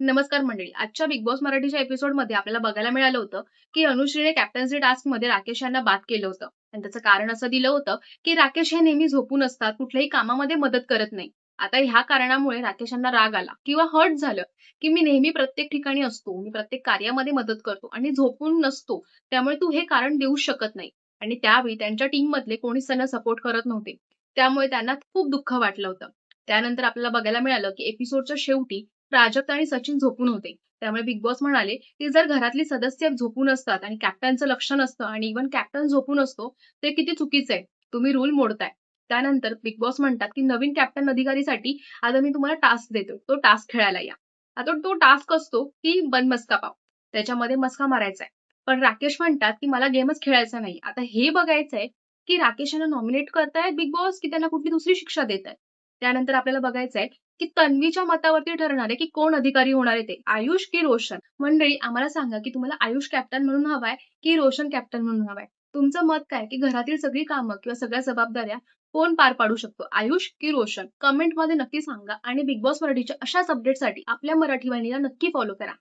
नमस्कार मंडळी. आजच्या बिग बॉस मराठीच्या एपिसोडमध्ये आपल्याला बघायला मिळालं होतं की अनुश्रीने कॅप्टन्सी टास्कमध्ये राकेश यांना बाद केलं होतं. आणि त्याचं कारण असं दिलं होतं की राकेश हे नेहमी झोपून असतात कुठल्याही कामामध्ये मदत करत नाही. आता ह्या कारणामुळे राकेश यांना राग आला किंवा हर्ट झालं की मी नेहमी प्रत्येक ठिकाणी असतो मी प्रत्येक कार्यामध्ये मदत करतो आणि झोपून नसतो त्यामुळे तू हे कारण देऊ शकत नाही. आणि त्यावेळी त्यांच्या टीम मधले कोणीच त्यांना सपोर्ट करत नव्हते. त्यामुळे त्यांना खूप दुःख वाटलं होतं. त्यानंतर आपल्याला बघायला मिळालं की एपिसोडच्या शेवटी प्राजक्त आणि सचिन झोपून होते. त्यामुळे बिग बॉस म्हणाले की जर घरातली सदस्य झोपून असतात आणि कॅप्टनचं लक्ष नसतं आणि इव्हन कॅप्टन झोपून असतो ते किती चुकीचं आहे. तुम्ही रूल मोडताय. त्यानंतर बिग बॉस म्हणतात की नवीन कॅप्टन अधिकारीसाठी आता मी तुम्हाला टास्क देतो. तो टास्क खेळायला या. आता तो टास्क असतो की बन मस्का पाव. त्याच्यामध्ये मस्का मारायचा आहे. पण राकेश म्हणतात की मला गेमच खेळायचा नाही. आता हे बघायचंय की राकेश यांना नॉमिनेट करतायत बिग बॉस की त्यांना कुठली दुसरी शिक्षा देत आहेत त्यानंतर आपल्याला बघायचंय की तन्वीच्या मतावरती ठरणार आहे की कोण अधिकारी होणार आहे ते? आयुष की रोशन? मंडळी आम्हाला सांगा की तुम्हाला आयुष कॅप्टन म्हणून हवाय की रोशन कॅप्टन म्हणून हवाय? तुमचं मत काय? की घरातील सगळी कामं किंवा सगळ्या जबाबदाऱ्या कोण पार पाडू शकतो? आयुष की रोशन? कमेंटमध्ये नक्की सांगा आणि बिग बॉस मराठीच्या अशाच अपडेटसाठी आपल्या मराठी वाहिनीला नक्की फॉलो करा.